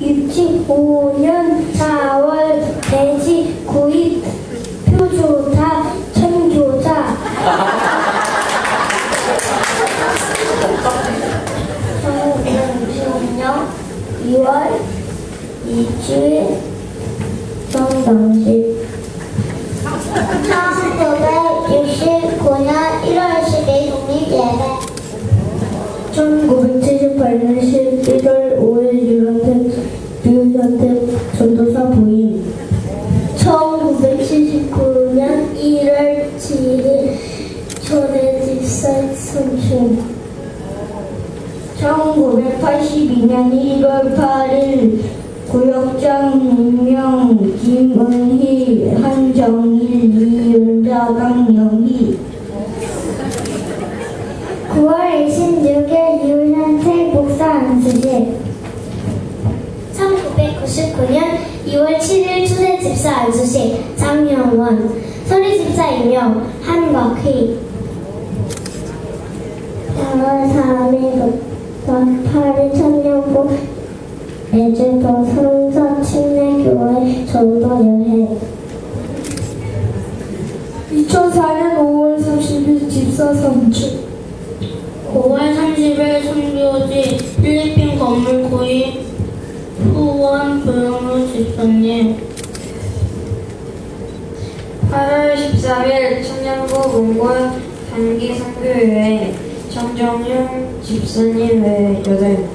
65년 4월 돼지 구입 표조사 천조사. 1960년 2월 2주일 성당식. 1969년 1월 10일 독립예배. 1978년 11월 1982년 1월 8일 구역장 임명 김은희 한정일 이윤자 강영희 9월 26일 유현태 목사 안수식 1999년 2월 7일 초대 집사 안수식 장영원. 서리 집사 임명 한박희 4월 4일부터 8일 천년부 제주도 성서 침례교회 전도 여행 2004년 5월 30일 집사 선출 5월 30일 선교지 필리핀 건물 구입 후원 조영우 집사님 8월 14일 청년부 몽골 단기 선교여행 정정윤 집사님 외여덟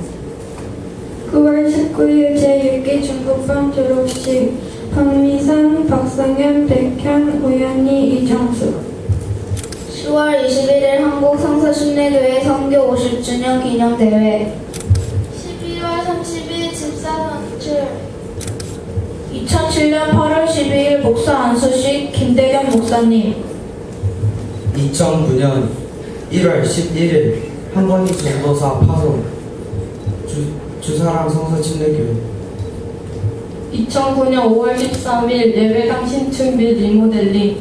9월 19일 제6기 중국방 졸업식 박미선, 박상현, 백현, 우연희, 이정수. 10월 21일 한국 성서순례교회 선교 50주년 기념대회. 12월 30일 집사 선출. 2007년 8월 12일 목사 안수식 김대겸 목사님. 2009년 1월 11일 한건희 전도사 파송 주, 주사람 성서 침례교회. 2009년 5월 13일 예배당 신축 및 리모델링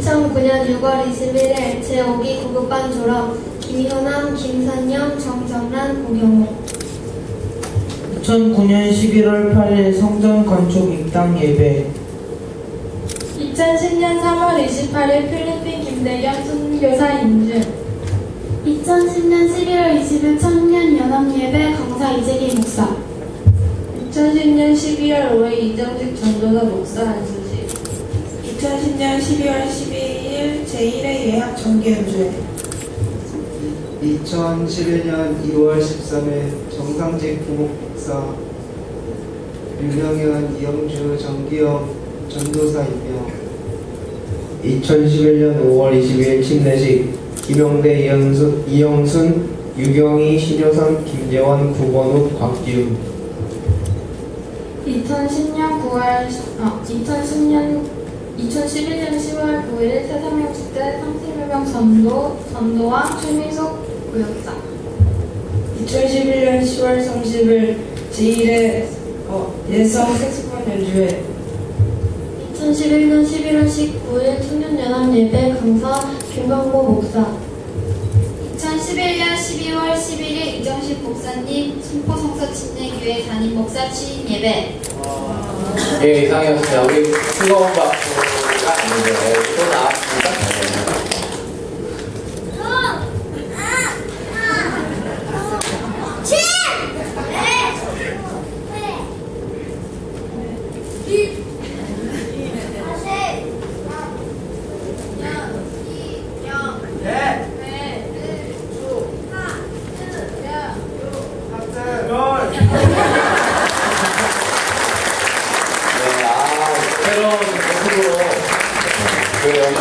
2009년 6월 21일 제5기 구급반 졸업. 김효남, 김선영, 정정란, 고경호. 2009년 11월 8일 성전 건축 입당 예배. 2010년 3월 28일 필리핀 김대겸 순교사 인증 2010년 11월 20일 청년 연합 예배 강사 이재기 목사. 2010년 12월 5일 이정식 전도사 목사 안수식 2010년 12월 12일 제1회 예약 정기연주회. 2011년 2월 13일 정상직 부목사 윤영현, 이영주, 정기영 전도사 임명. 2011년 5월 20일 침례식 김영대, 이영순, 이영순 유경희, 신효선, 김재원, 구건욱, 곽기웅 2010년 9월 아 2010년 2011년 10월 9일 세상명 축제 31명 전도 전도왕 최민석 구역장. 2011년 10월 30일 제1회 어, 예성 색소폰 연주회. 2011년 11월 19일 청년연합예배 강사 김광보 목사 2011년 12월 11일 이정식 목사님 신포성서 침례교회 담임 목사 취임 예배 예, 이상이었습니다. 우리 뜨거운 이제 또 나왔습니다. 네, 아, 새로운 모습으로 그영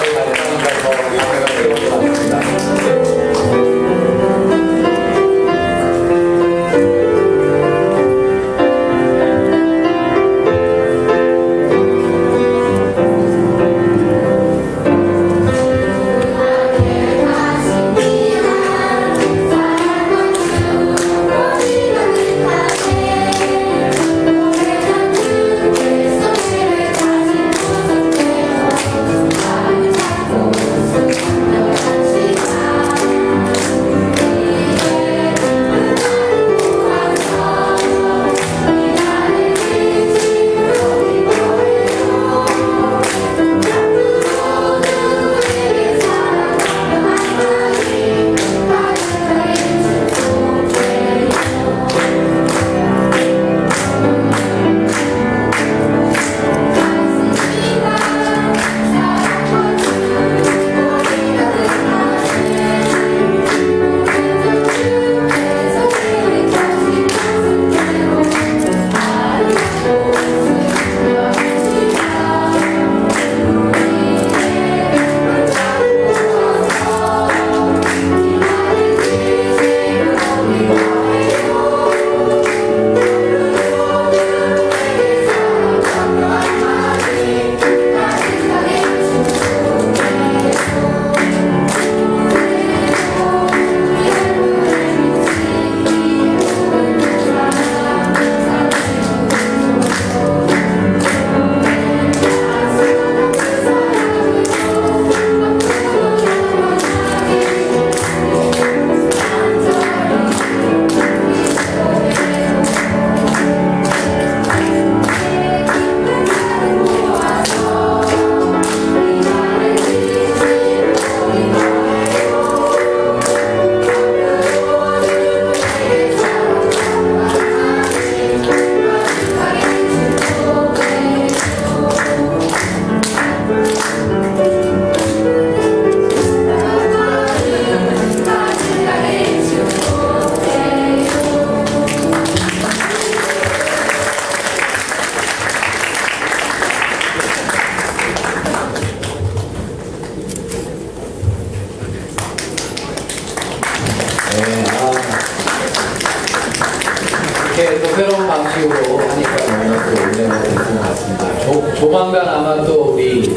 조, 조만간 아마 또 우리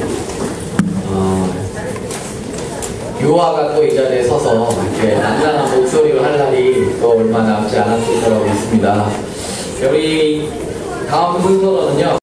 어, 유아가 또 이 자리에 서서 이렇게 안전한 목소리로 할 날이 또 얼마 남지 않았을 거라고 믿습니다. 우리 다음 순서로는요.